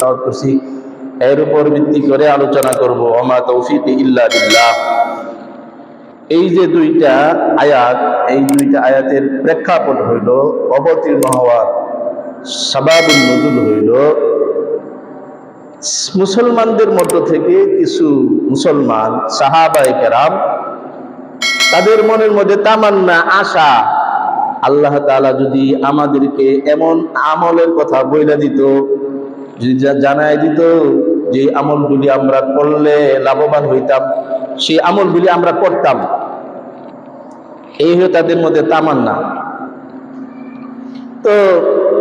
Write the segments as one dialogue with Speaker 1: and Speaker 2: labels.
Speaker 1: এর উপর ভিত্তি করে আলোচনা করব। ওমা তৌফিক ইল্লা বিল্লাহ। এই যে দুইটা আয়াত, এই দুইটা আয়াতের প্রেক্ষাপট হইল অবতীর্ণ হওয়ার সাবাবুল নজুল হইল। মুসলমানদের মধ্য থেকে কিছু মুসলমান সাহাবায়ে কেরাম, তাদের মনের মধ্যে তামান্না, আশা, আল্লাহ তাআলা যদি আমাদেরকে এমন আমলের কথা বইলা দিত যদি জা- জানায় দিত যে আমলগুলি আমরা করলে লাভবান হইতাম সেই আমলগুলি আমরা করতাম এই হলো তাদের মধ্যে তামান্না তো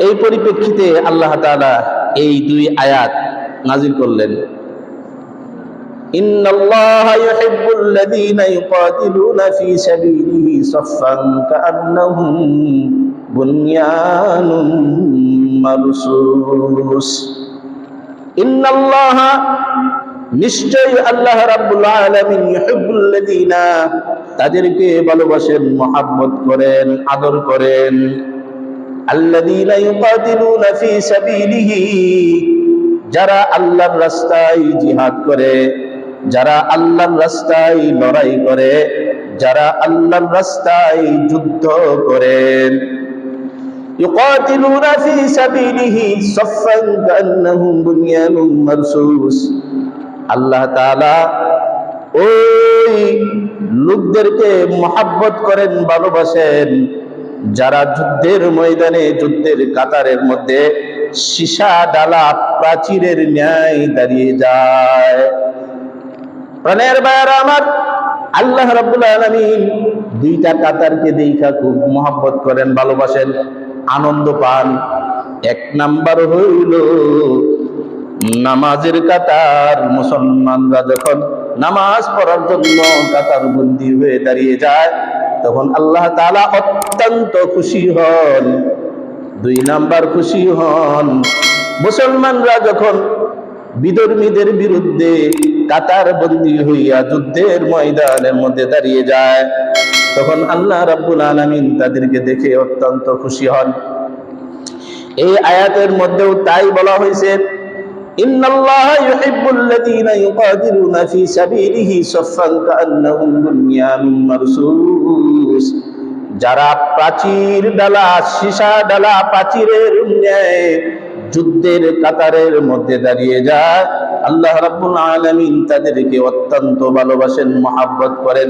Speaker 1: এই পরিপ্রেক্ষিতে আল্লাহ তাআলা এই দুই আয়াত নাজিল করলেন إن الله يحب الذين يقاتلون في سبيله صفا كأنهم بنيان مرصوص ইন্নাল্লাহ নিশ্চয়ই আল্লাহ রাব্বুল আলামিন ইউহিব্বুল্লাযিনা তাদেরকে ভালোবাসেন, মহাব্বত করেন, আদর করেন। আল্লাযিনা ইউকাতিলুনা ফি সাবিলিহি, যারা আল্লাহর রাস্তায় জিহাদ করে, যারা আল্লাহর রাস্তায় লড়াই করে, যারা আল্লাহর রাস্তায় যুদ্ধ করেন يقاتلون في سبيله صفا كأنهم بنيان مرصوص আল্লাহ তাআলা ওই লোকদেরকে মহাব্বত করেন ভালোবাসেন যারা যুদ্ধের ময়দানে যুদ্ধের কাতারের মধ্যে সীসা ডালা প্রাচীরের ন্যায় দাঁড়িয়ে যায় প্রাণের বায়ার আমার আল্লাহ রাব্বুল আলামিন দুইটা কাতারকে দেখা খুব মহাব্বত করেন ভালোবাসেন আনন্দ পান। এক নাম্বার হইল, নামাজের কাতার। মুসলমানরা যখন নামাজ পড়ার জন্য কাতার বন্দী হয়ে দাঁড়িয়ে যায়, তখন আল্লাহ তাআলা অত্যন্ত খুশি হন। দুই নাম্বার খুশি হন, মুসলমানরা যখন বিধর্মীদের বিরুদ্ধে কাতার বন্দী হইয়া যুদ্ধের ময়দানের মধ্যে দাঁড়িয়ে যায় তখন আল্লাহ রাব্বুল আলামিন তাদেরকে দেখে অত্যন্ত খুশি হন। এই আয়াতের মধ্যেও তাই বলা হয়েছে যারা প্রাচীর সীসা ডালা, প্রাচীরের যুদ্ধের কাতারের মধ্যে দাঁড়িয়ে যায়, আল্লাহ রাব্বুল আলামিন তাদেরকে অত্যন্ত ভালোবাসেন, মহাব্বত করেন।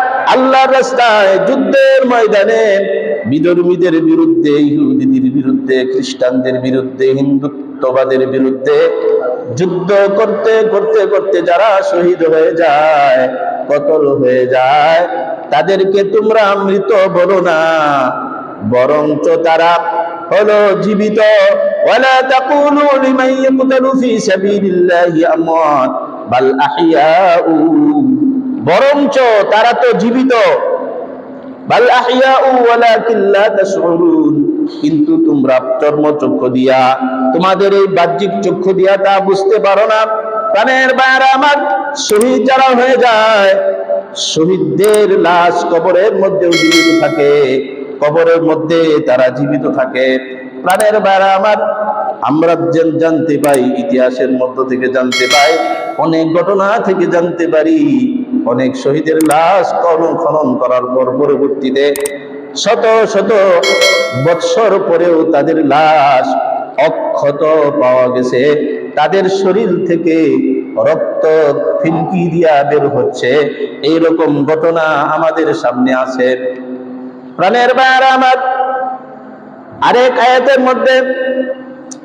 Speaker 1: আল্লাহর রাস্তায় যুদ্ধের ময়দানে বিধর্মীদের বিরুদ্ধে, ইহুদিদের বিরুদ্ধে, খ্রিস্টানদের বিরুদ্ধে, হিন্দুত্ববাদের বিরুদ্ধে যুদ্ধ করতে করতে করতে যারা শহীদ হয়ে যায়, কতল হয়ে যায়, তাদেরকে তোমরা মৃত বলো না। বরঞ্চ তারা হলো জীবিত। বাল আহইয়াউ বরঞ্চ তারা তো জীবিত। কিন্তু তোমরা চর্ম চক্ষু দিয়া, তোমাদের এই বাহ্যিক চক্ষু দিয়া তা বুঝতে পারো না। প্রাণের বাইরে আমার শহীদ যারা হয়ে যায়, শহীদদের লাশ কবরের মধ্যেও জীবিত থাকে। কবরের মধ্যে তারা জীবিত থাকে। প্রাণের বাইরে আমার, আমরা জানতে পাই, ইতিহাসের মধ্য থেকে জানতে পাই, অনেক ঘটনা থেকে জানতে পারি। অনেক শহীদের লাশ খনন খনন করার পর পরবর্তীতে শত শত বৎসর পরেও তাদের লাশ অক্ষত পাওয়া গেছে। তাদের শরীর থেকে রক্ত ফিনকি দিয়া বের হচ্ছে। এইরকম ঘটনা আমাদের সামনে আছে। প্রাণের বাইরে আমার। আরেক আয়াতের মধ্যে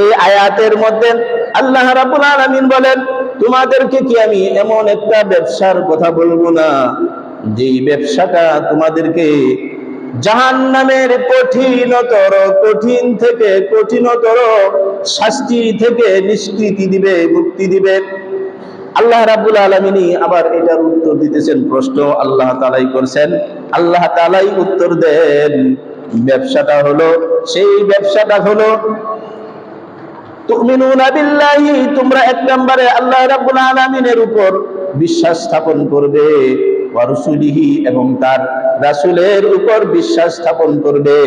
Speaker 1: এই আয়াতের মধ্যে আল্লাহ রাব্বুল আলামিন বলেন, তোমাদেরকে কি আমি এমন একটা ব্যবসার কথা বলব না? যেই ব্যবসাটা তোমাদেরকে জাহান্নামের কঠিনতর, কঠিন থেকে কঠিনতর শাস্তি থেকে নিষ্কৃতি দিবে, মুক্তি দিবে? আল্লাহ রাব্বুল আলামিনই আবার এটার উত্তর দিতেছেন প্রশ্ন আল্লাহ তালাই করছেন। আল্লাহ তালাই উত্তর দেন, ব্যবসাটা হলো, সেই ব্যবসাটা হলো তোমরা এক নম্বরে আল্লাহ রাব্বুল আলামিনের উপর বিশ্বাস স্থাপন করবে এবং তার রাসূলের উপর বিশ্বাস স্থাপন করবে।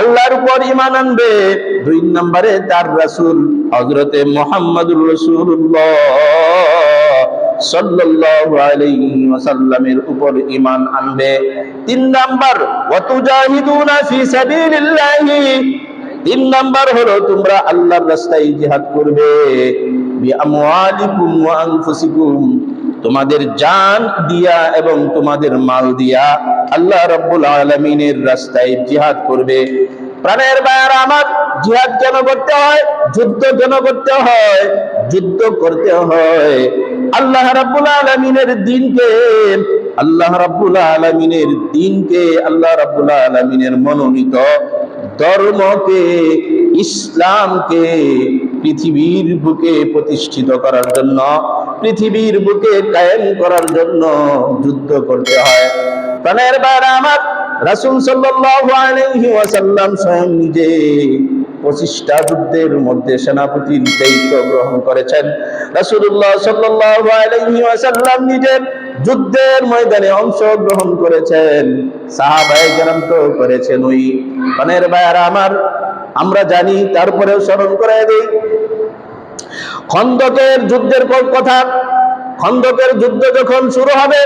Speaker 1: আল্লাহর উপর ঈমান আনবে, দুই নম্বরে তার রাসূল হযরতে মুহাম্মদুর রাসূলুল্লাহ সাল্লাল্লাহু উপর ঈমান আনবে। তিন নাম্বার, ওয়া তুজাহিদুনা ফি সাবিলিল্লাহি তিন নাম্বার হলো, তোমরা আল্লাহর রাস্তায় জিহাদ করবে। তোমাদের জান দিয়া এবং তোমাদের মাল দিয়া আল্লাহ রাব্বুল আলামিনের রাস্তায় জিহাদ করবে। প্রাণের বায়ার আমার, জিহাদ কেন করতে হয়? যুদ্ধ কেন করতে হয়? যুদ্ধ করতে হয়। আল্লাহ রাব্বুল আলামিনের দিনকে, আল্লাহ রাব্বুল আলামিনের দিনকে আল্লাহ রাব্বুল আলামিনের মনোনীত ধর্মকে, ইসলামকে পৃথিবীর বুকে প্রতিষ্ঠিত করার জন্য, পৃথিবীর বুকে কায়েম করার জন্য যুদ্ধ করতে হয়। প্রাণের বার আমার, রাসূল ওয়াসাল্লাম স্বয়ং নিজে পঁচিশটা যুদ্ধের মধ্যে সেনাপতির দায়িত্ব গ্রহণ করেছেন। রাসূলুল্লাহ সাল্লাল্লাহু আলাইহি ওয়াসাল্লাম নিজে যুদ্ধের ময়দানে অংশগ্রহণ করেছেন। সাহাবায়ে কেরাম তো করেছেন ওই। প্রাণের বায়ারা আমার, আমরা জানি, তারপরেও স্মরণ করে দিই। খন্দকের যুদ্ধের কথা, খন্দকের যুদ্ধ যখন শুরু হবে,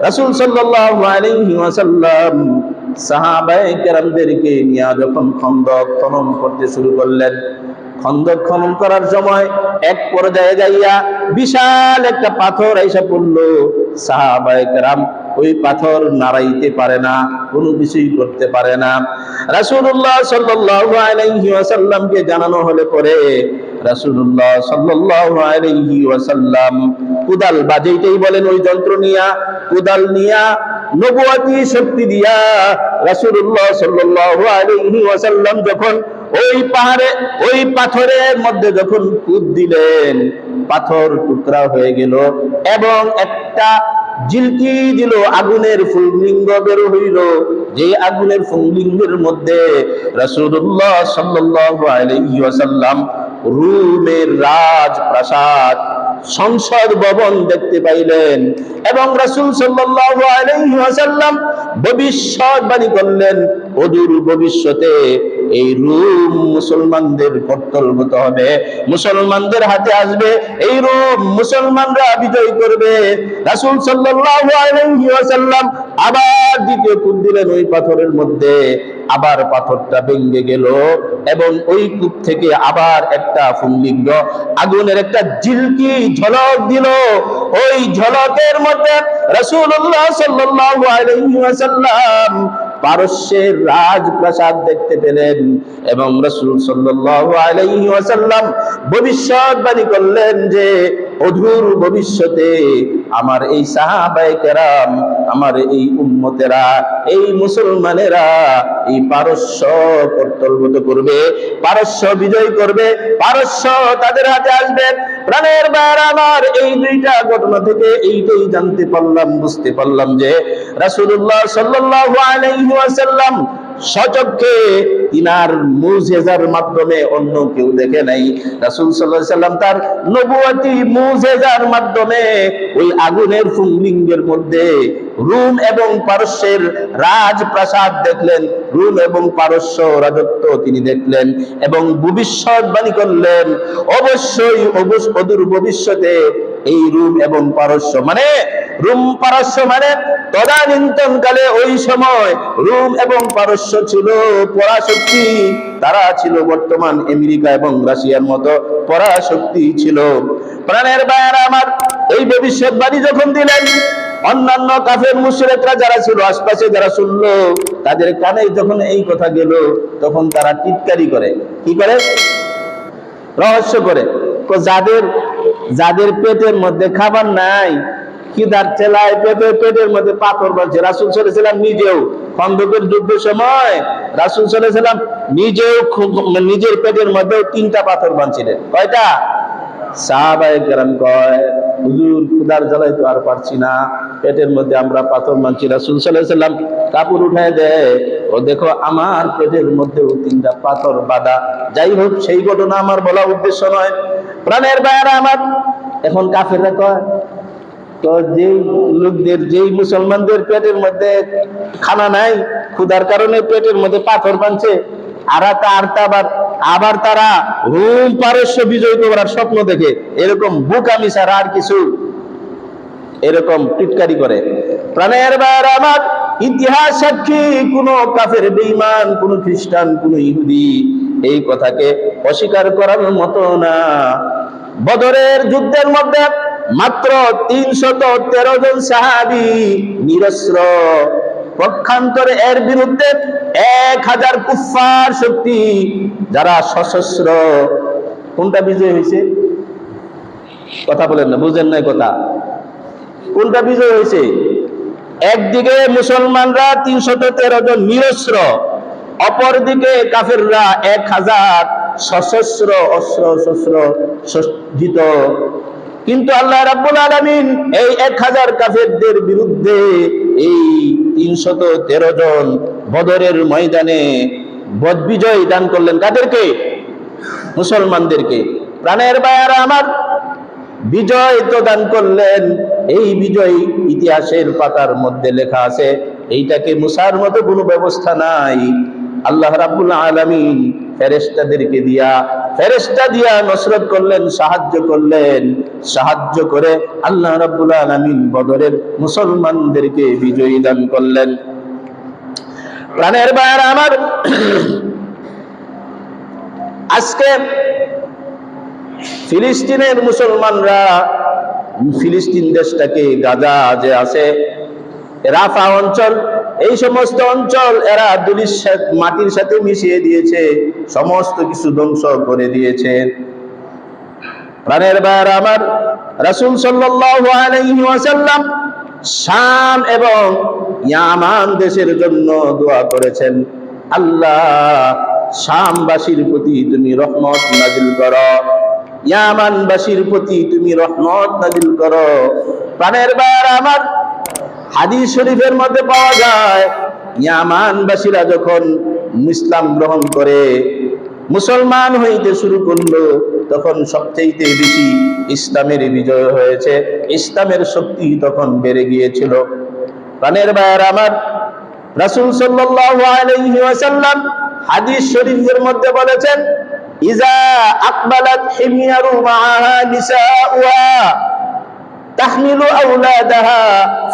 Speaker 1: রাসূল ওয়াসাল্লাম সাহাবায়ে কেরামদেরকে নিয়ে যখন খন্দক খনন করতে শুরু করলেন খন্দক খনন করার সময় এক পর্যায়ে যাইয়া বিশাল একটা পাথর আইসা পড়ল। সাহাবায়ে কেরাম ওই পাথর নাড়াইতে পারে না, কোনো কিছুই করতে পারে না। আলাইহি ওয়াসাল্লামকে জানানো হলে পরে রাসূলুল্লাহ সাল্লাল্লাহু আলাইহি ওয়াসাল্লাম কুদাল বাজাইতেই বলেন, ওই যন্ত্র নিয়া, কুদাল নিয়া নবুয়াতি শক্তি দিয়া রাসূলুল্লাহ সাল্লাল্লাহু আলাইহি ওয়াসাল্লাম যখন ওই পাহাড়ে, ওই পাথরের মধ্যে যখন কুদ দিলেন, পাথর টুকরা হয়ে গেল এবং একটা জিলকি দিল, আগুনের ফুললিঙ্গ বের হইল। যে আগুনের ফুললিঙ্গের মধ্যে রাসূলুল্লাহ সাল্লাল্লাহু আলাইহি ওয়াসাল্লাম রুমের রাজ প্রাসাদ সংসদ ভবন দেখতে পাইলেন এবং রাসূল আলাইহি ওয়াসাল্লাম ভবিষ্যৎবাণী করলেন, অদূর ভবিষ্যতে এই রূম মুসলমানদের কর্তলগত হবে। মুসলমানদের হাতে আসবে, এই রূম মুসলমানরা বিজয় করবে। রাসুল আলাইহি আবার দ্বিতীয় কূপ দিলেন ওই পাথরের মধ্যে। আবার পাথরটা ভেঙে গেল এবং ওই কূপ থেকে আবার একটা ফুল্লিঙ্গ আগুনের একটা জিলকি ঝলক দিল। ওই ঝলকের মধ্যে আলাইহি ওয়াসাল্লাম পারস্যের রাজপ্রাসাদ দেখতে পেলেন এবং রাসূল সাল্লাল্লাহু আলাইহি ওয়াসাল্লাম ভবিষ্যৎবাণী করলেন যে অধুর ভবিষ্যতে আমার এই সাহাবায়ে কেরাম, আমার এই উম্মতেরা, এই মুসলমানেরা এই পারস্য কর্তলগত করবে, পারস্য বিজয় করবে, পারস্য তাদের হাতে আসবে। প্রাণের বার আমার এই দুইটা ঘটনা থেকে এইটাই জানতে পারলাম, বুঝতে পারলাম যে রাসূলুল্লাহ সাল্লাল্লাহু আলাইহি ওয়াসাল্লাম সচক্ষে তিনার মুজেজার মাধ্যমে অন্য কেউ দেখে নাই। রাসূল সাল্লাম তার নবুয়তি মুজেজার মাধ্যমে ওই আগুনের ফুংলিঙ্গের মধ্যে রুম এবং পারস্যের রাজপ্রাসাদ দেখলেন। রুম এবং পারস্য রাজত্ব তিনি দেখলেন এবং ভবিষ্যৎবাণী করলেন। অবশ্যই অবশ্য অদূর ভবিষ্যতে এই রুম এবং পারস্য মানে রুম পারস্য মানে তদানীন্তন কালে ওই সময় রুম এবং পারস্য ছিল পরাশক্তি, তারা ছিল বর্তমান আমেরিকা এবং রাশিয়ার মতো পরাশক্তি ছিল। প্রাণের বায়ার আমার, এই ভবিষ্যৎবাণী যখন দিলেন, অন্যান্য কাফের মুশরিকরা যারা ছিল, আশপাশে যারা শুনলো, তাদের কানে যখন এই কথা গেল, তখন তারা টিটকারি করে। কি করে? রহস্য করে। যাদের যাদের পেটের মধ্যে খাবার নাই খিদার চেলায় পেটের পেটের মধ্যে পাথর বাঁধছে? রাসুল সাল্লাম নিজেও খন্দকের যুদ্ধের সময় রাসুল সাল্লাম নিজেও খু- নিজের পেটের মধ্যেও তিনটা পাথর বাঁধছিলেন। কয়টা? সাহাবায়ে কয় আর পারছি না। পেটের মধ্যে আমরা পাথর মানছি রাসুল সাল্লাম কাপড় উঠায় দেয়, ও দেখো, আমার পেটের মধ্যেও তিনটা পাথর বাঁধা। যাই হোক, সেই ঘটনা আমার বলা উদ্দেশ্য নয়। প্রাণের বায়ারা আমার। এখন কাফেররা কয়, তো যেই লোকদের, যেই মুসলমানদের পেটের মধ্যে খানা নাই, ক্ষুধার কারণে পেটের মধ্যে পাথর বানছে, আর আবার আবার তারা রোম পারস্য বিজয় করার স্বপ্ন দেখে। এরকম বুকামি ছাড়া আর কিছু এরকম টিটকারি করে। প্রাণের বাইরে আমার, ইতিহাস সাক্ষী, কোন কাফের বেইমান কোন খ্রিস্টান, কোন ইহুদি এই কথাকে অস্বীকার করার মতো না। বদরের যুদ্ধের মধ্যে মাত্র তিনশত তেরো জন সাহাবি নিরস্ত্র। পক্ষান্তরে এর বিরুদ্ধে এক হাজার কুফার শক্তি, যারা সশস্ত্র। কোনটা বিজয় হয়েছে? কথা বলেন না, বুঝেন নাই কথা। কোনটা বিজয় হয়েছে? একদিকে মুসলমানরা তিনশত তেরো জন নিরস্ত্র। অপরদিকে কাফেররা এক হাজার সশস্ত্র অস্ত্র শস্ত্র সজ্জিত কিন্তু আল্লাহ রাব্বুল আলামিন এই এক হাজার কাফেরদের বিরুদ্ধে এই তিনশত তেরো জন বদরের ময়দানে বদবিজয় দান করলেন। কাদেরকে? মুসলমানদেরকে। প্রাণের বায়ারা আমার, বিজয় তো দান করলেন। এই বিজয় ইতিহাসের পাতার মধ্যে লেখা আছে, এইটাকে মুসার মতো কোনো ব্যবস্থা নাই। আল্লাহ রাব্বুল আলামিন ফেরেশতাদেরকে দিয়া, ফেরেশতা দিয়া নসরত করলেন, সাহায্য করলেন। সাহায্য করে আল্লাহ রাব্বুল আলামিন বদরের মুসলমানদেরকে বিজয়ী দান করলেন। প্রাণের বায়ার আমার, আজকে ফিলিস্তিনের মুসলমানরা ফিলিস্তিন দেশটাকে গাজা যে আছে, রাফা অঞ্চল এই সমস্ত অঞ্চল এরা দুলির মাটির সাথে মিশিয়ে দিয়েছে, সমস্ত কিছু ধ্বংস করে দিয়েছে। প্রাণের বার আমার রাসূল ওয়াসাল্লাম শাম এবং ইয়ামান দেশের জন্য দোয়া করেছেন, আল্লাহ, শামবাসীর প্রতি তুমি রহমত নাজিল করো, ইয়ামানবাসীর প্রতি তুমি রহমত নাজিল করো। প্রাণের বার আমার হাদিস শরীফের মধ্যে পাওয়া যায়, ইয়ামানবাসীরা যখন ইসলাম গ্রহণ করে, মুসলমান হইতে শুরু করল, তখন সবচেয়ে বেশি ইসলামের বিজয় হয়েছে। ইসলামের শক্তি তখন বেড়ে গিয়েছিল। প্রাণের বায়ার আমার, রাসূল আলাইহি হাদিস শরীফের মধ্যে বলেছেন, ইজা আকবালাত মাআহা নিসাউহা তাহমিলু আওলাদাহা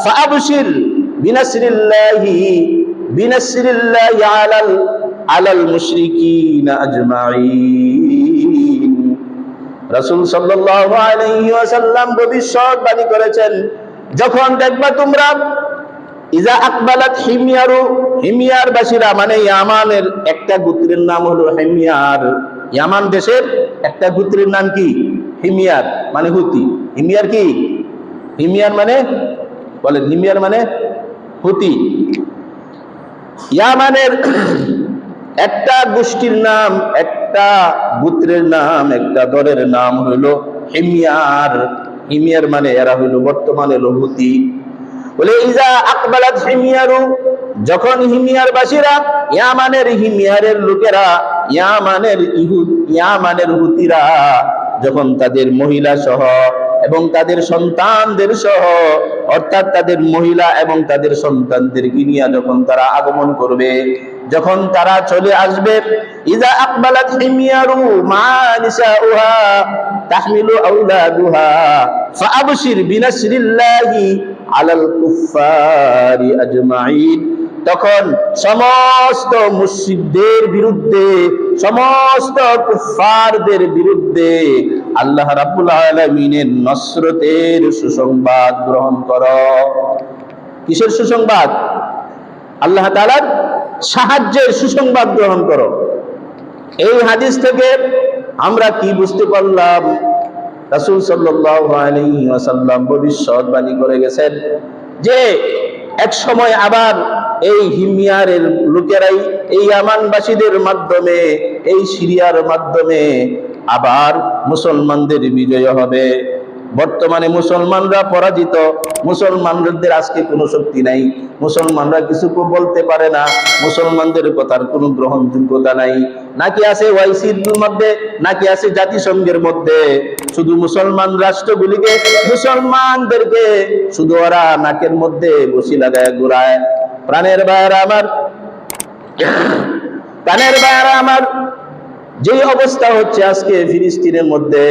Speaker 1: ফাআবশির বিনাসরিল্লাহি বিনাসরিল্লাহি আলাল আলাল মুশরিকিন আজমাইন রাসূল সাল্লাল্লাহু আলাইহি ওয়াসাল্লাম ভবিষ্যৎবাণী করেছেন, যখন দেখবা তোমরা, ইজা আকবালাত হিমিয়ারু হিমিয়ার বাসীরা মানে ইয়ামানের একটা গোত্রের নাম হলো হিমিয়ার। ইয়ামান দেশের একটা গোত্রের নাম কি? হিমিয়ার মানে হুতি। হিমিয়ার কি? হিমিয়ার মানে? বলেন হিমিয়ার মানে হুতি। ইয়ামানের একটা গোষ্ঠীর নাম, একটা গোত্রের নাম, একটা দলের নাম হইল হিমিয়ার। হিমিয়ার মানে এরা হইল বর্তমানে লহুতি বলে, ইজা আকবালাত হিমিয়ারু যখন হিমিয়ার বাসীরা ইয়ামানের হিমিয়ারের লোকেরা, ইয়ামানের ইহুদ, ইয়ামানের হুতিরা যখন তাদের মহিলা সহ এবং তাদের সন্তানদের সহ, অর্থাৎ তাদের মহিলা এবং তাদের সন্তানদের গিনিয়া যখন তারা আগমন করবে, যখন তারা চলে আসবে ইজা আকবালাত হিমিয়ারু মা নিসাউহা তাহমিলু আওলাদুহা ফাআবশির বিনাসরিল্লাহি আলাল কুফারি আজমাইন তখন সমস্ত মুসলিমদের বিরুদ্ধে, সমস্ত কুফারদের বিরুদ্ধে আল্লাহ রাব্বুল আলামিনের নসরতের সুসংবাদ গ্রহণ করো। কিসের সুসংবাদ? আল্লাহ তাআলার সাহায্যের সুসংবাদ গ্রহণ করো। এই হাদিস থেকে আমরা কি বুঝতে পারলাম? রাসূল সাল্লাল্লাহু আলাইহি ওয়াসাল্লাম ভবিষ্যৎবাণী করে গেছেন যে এক সময় আবার এই হিমিয়ারের লোকেরাই এই আমানবাসীদের মাধ্যমে, এই সিরিয়ার মাধ্যমে আবার মুসলমানদের বিজয় হবে। বর্তমানে মুসলমানরা পরাজিত। মুসলমানদের আজকে কোনো শক্তি নাই। মুসলমানরা কিছু বলতে পারে না। মুসলমানদের কথার কোনো গ্রহণযোগ্যতা নাই। নাকি আছে ওয়াইসির মধ্যে, নাকি আছে জাতিসংঘের মধ্যে? শুধু মুসলমান রাষ্ট্রগুলিকে, মুসলমানদেরকে শুধু ওরা নাকের মধ্যে বসি লাগায়, ঘুরায়। প্রাণের বাইরে আমার, প্রাণের বাইরে আমার যে অবস্থা হচ্ছে আজকে ফিলিস্তিনের মধ্যে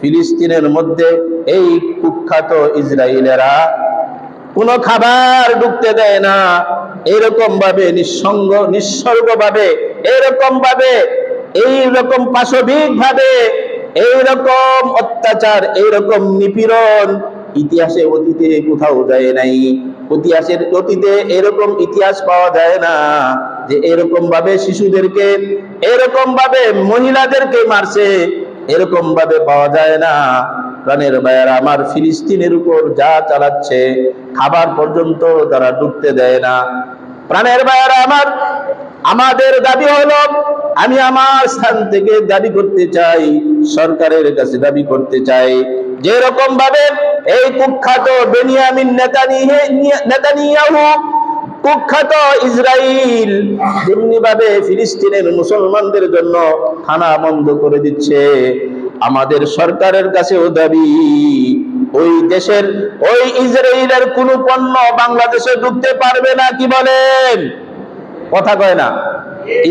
Speaker 1: ফিলিস্তিনের মধ্যে এই কুখ্যাত ইসরায়েলেরা কোনো খাবার ঢুকতে দেয় না। এরকম ভাবে নিঃসঙ্গ নিঃসর্গ ভাবে এরকম ভাবে এইরকম পাশবিক ভাবে এইরকম অত্যাচার, এইরকম নিপীড়ন ইতিহাসে অতীতে কোথাও যায় নাই। ইতিহাসের অতীতে এরকম ইতিহাস পাওয়া যায় না যে এরকম ভাবে শিশুদেরকে এরকম ভাবে মহিলাদেরকে মারছে। এরকম ভাবে পাওয়া যায় না। প্রাণের বায়ার আমার ফিলিস্তিনের উপর যা চালাচ্ছে, খাবার পর্যন্ত তারা ঢুকতে দেয় না। প্রাণের বায়ার আমার, আমাদের দাবি হলো, আমি আমার স্থান থেকে দাবি করতে চাই, সরকারের কাছে দাবি করতে চাই। যে রকম ভাবে এই কুখ্যাত বেনিয়ামিন নেতানিয়াহু কুখ্যাত ইসরাইল যেমনি ভাবে ফিলিস্তিনের মুসলমানদের জন্য খানা বন্ধ করে দিচ্ছে, আমাদের সরকারের কাছেও দাবি, ওই দেশের ওই ইসরায়েলের কোন পণ্য বাংলাদেশে ঢুকতে পারবে না, কি বলেন? কথা কয় না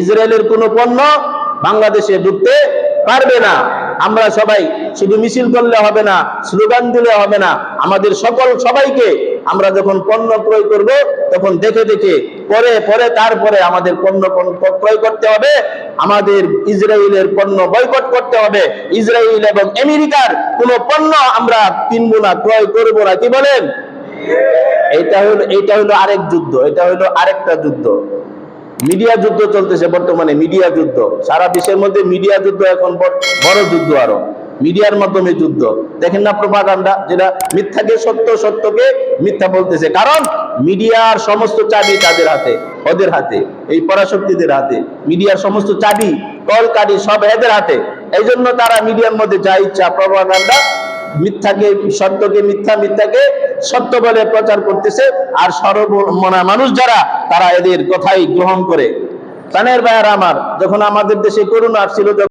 Speaker 1: ইসরায়েলের কোন পণ্য বাংলাদেশে ঢুকতে পারবে না। আমরা সবাই শুধু মিছিল করলে হবে না, স্লোগান দিলে হবে না। আমাদের সকল সবাইকে আমরা যখন পণ্য ক্রয় করব, তখন দেখে দেখে, পরে পরে তারপরে আমাদের পণ্য ক্রয় করতে হবে। আমাদের ইসরায়েলের পণ্য বয়কট করতে হবে। ইসরায়েল এবং আমেরিকার কোন পণ্য আমরা কিনবো না, ক্রয় করব না। কি বলেন? এটা হলো এটা হলো আরেক যুদ্ধ, এটা হলো আরেকটা যুদ্ধ। মিডিয়া যুদ্ধ চলতেছে বর্তমানে, মিডিয়া যুদ্ধ। সারা বিশ্বের মধ্যে মিডিয়া যুদ্ধ এখন বড়- যুদ্ধ আরও। মিডিয়ার মাধ্যমে যুদ্ধ। দেখেন না প্রপাগান্ডা যেটা মিথ্যাকে সত্য, সত্যকে মিথ্যা বলতেছে। কারণ মিডিয়ার সমস্ত চাবি তাদের হাতে, ওদের হাতে, এই পরাশক্তিদের হাতে। মিডিয়ার সমস্ত চাবি কল কাঠি সব এদের হাতে। এই জন্য তারা মিডিয়ার মধ্যে যা ইচ্ছা প্রপাগান্ডা মিথ্যাকে, সত্যকে, মিথ্যা মিথ্যাকে সত্য বলে প্রচার করতেছে। আর সর্বমনা মানুষ যারা, তারা এদের কথাই গ্রহণ করে। প্রাণের ভাইয়ার আমার, যখন আমাদের দেশে করোনা আসছিল